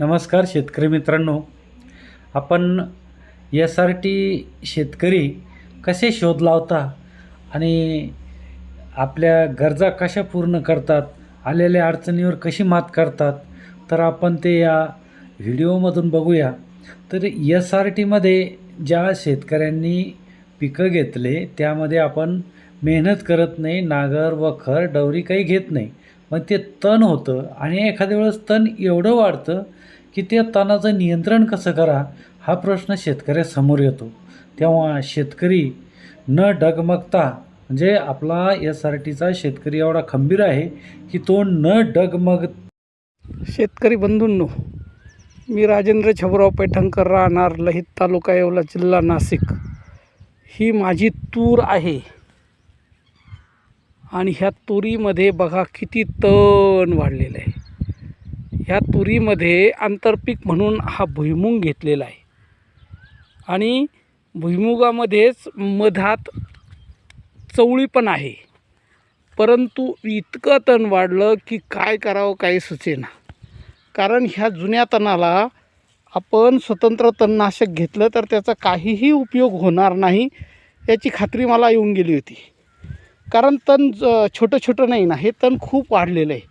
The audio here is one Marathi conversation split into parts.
नमस्कार शेतकरी मित्रांनो. आपण एस आर टी शेतकरी कसे शोध लावता आणि आपल्या गरजा कशा पूर्ण करतात आलेल्या अडचणीवर कशी मात करतात तर आपण ते या व्हिडिओमधून बघूया. तर एस आर टीमध्ये ज्या शेतकऱ्यांनी पिकं घेतले त्यामध्ये आपण मेहनत करत नाही नागर वखर डवरी काही घेत नाही. मग ते तण होतं आणि एखाद्या वेळेस तण एवढं वाढतं की त्या तणाचं नियंत्रण कसं करा हा प्रश्न शेतकऱ्यासमोर येतो. तेव्हा शेतकरी न डगमगता म्हणजे आपला एस आर टीचा शेतकरी एवढा खंबीर आहे की तो न डगमग शेतकरी बंधूंनो मी राजेंद्र छबराव पैठणकर राहणार लहित तालुका येवला जिल्हा नाशिक. ही माझी तूर आहे. आणि ह्या तुरीमध्ये बघा किती तण वाढलेलं आहे. ह्या तुरीमध्ये आंतरपीक म्हणून हा भुईमुंग घेतलेला आहे. आणि भुईमुगामध्येच मधात चवळी पण आहे. परंतु इतकं तण वाढलं की काय करावं काही सुचेना. कारण ह्या जुन्या तणाला आपण स्वतंत्र तणनाशक घेतलं तर त्याचा काहीही उपयोग होणार नाही याची खात्री मला येऊन गेली होती. कारण तण ज- छोटं छोटं नाही ना हे तण खूप वाढलेलं आहे.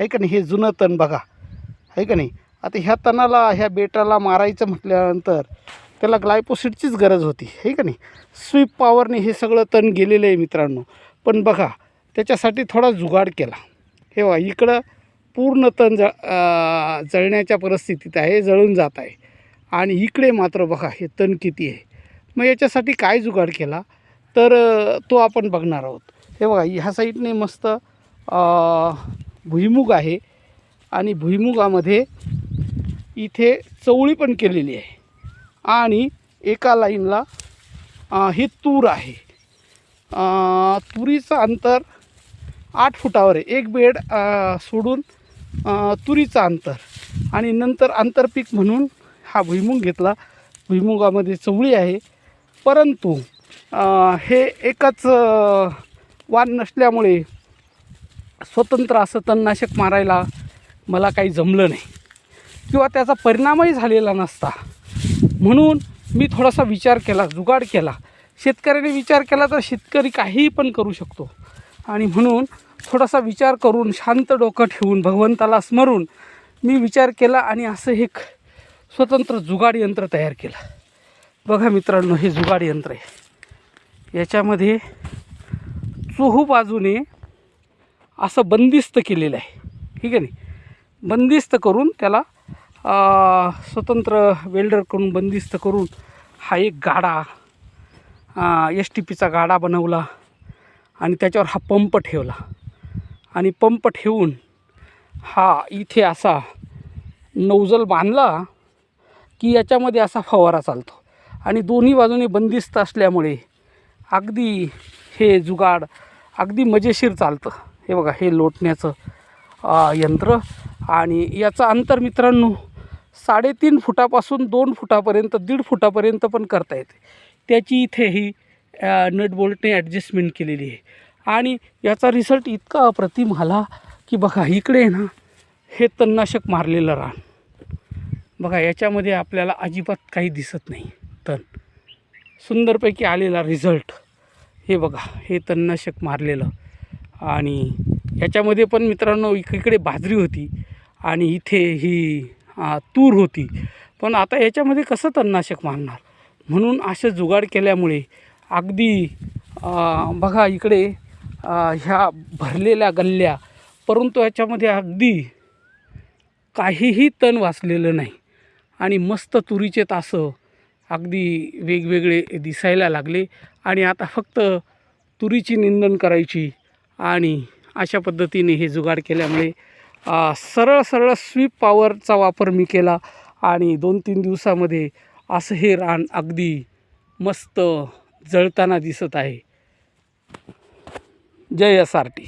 है का नाही? हे जुनं तण बघा. आहे का नाही? आता ह्या तणाला ह्या बेटाला मारायचं म्हटल्यानंतर त्याला ग्लायपोसिडचीच गरज होती. है का नाही? स्वीप पॉवरने हे सगळं तण गेलेलं आहे मित्रांनो. पण बघा त्याच्यासाठी थोडा जुगाड केला. हे बघा इकडं पूर्ण तण ज जळण्याच्या परिस्थितीत आहे जळून जात आहे. आणि इकडे मात्र बघा हे तण किती आहे. मग याच्यासाठी काय जुगाड केला? तर तो आपण बघणार आहोत. हे बघा ह्या साईडने मस्त भुईमुग आहे. आणि भुईमुगामध्ये इथे चवळी पण केलेली आहे. आणि एका लाईनला हे तूर आहे. तुरीचं अंतर आठ फुटावर आहे. एक बेड सोडून तुरीचं अंतर. आणि नंतर आंतरपीक म्हणून हा भुईमुग घेतला. भुईमुगामध्ये चवळी आहे. परंतु हे एकाच वान वाण नसल्यामुळे स्वतंत्र असं तणनाशक मारायला मला काही जमलं नाही. किंवा त्याचा परिणामही झालेला नसता. म्हणून मी थोडासा विचार केला जुगाड केला. शेतकऱ्याने विचार केला तर शेतकरी काहीही पण करू शकतो. आणि म्हणून थोडासा विचार करून शांत डोकं ठेवून भगवंताला स्मरून मी विचार केला आणि असं एक स्वतंत्र जुगाड यंत्र तयार केलं. बघा मित्रांनो हे जुगाड यंत्र आहे. याच्यामध्ये चोहू बाजूने असं बंदिस्त केलेलं आहे. ठीक आहे नाही? बंदिस्त करून त्याला स्वतंत्र वेल्डर करून बंदिस्त करून हा एक गाडा एस टी पीचा गाडा बनवला आणि त्याच्यावर हा पंप ठेवला. आणि पंप ठेवून हा इथे असा नौजल बांधला की याच्यामध्ये असा फवारा चालतो. आणि दोन्ही बाजूने बंदिस्त असल्यामुळे अगदी हे जुगाड अगदी मजेशीर चालतं. हे बघा हे लोटण्याचं यंत्र. आणि याचं अंतर मित्रांनो साडेतीन फुटापासून दोन फुटापर्यंत दीड फुटापर्यंत पण करता येते. त्याची इथे ही नटबोल्टने ॲडजस्टमेंट केलेली आहे. आणि याचा रिझल्ट इतका अप्रतिम आला की बघा इकडे आहे ना हे तणनाशक मारलेलं रान. बघा याच्यामध्ये आपल्याला अजिबात काही दिसत नाही. तण सुंदरपैकी आलेला रिझल्ट हे बघा हे तणनाशक मारलेलं. आणि याच्यामध्ये पण मित्रांनो इकडे बाजरी होती आणि इथे ही तूर होती. पण आता याच्यामध्ये कसं तणनाशक मारणार? म्हणून असं जुगाड केल्यामुळे अगदी बघा इकडे ह्या भरलेल्या गल्ल्या परंतु याच्यामध्ये अगदी काहीही तण वाचलेलं नाही. आणि मस्त तुरीचे तासं अगदी वेगवेगळे दिसायला लागले. आणि आता फक्त तुरीची निंदन करायची आणि अशा पद्धतीने हे जुगाड केल्यामुळे सरळ सरळ स्वीप पॉवरचा वापर मी केला आणि दोन तीन दिवसामध्ये असं हे रान अगदी मस्त जळताना दिसत आहे. जय एस आर टी.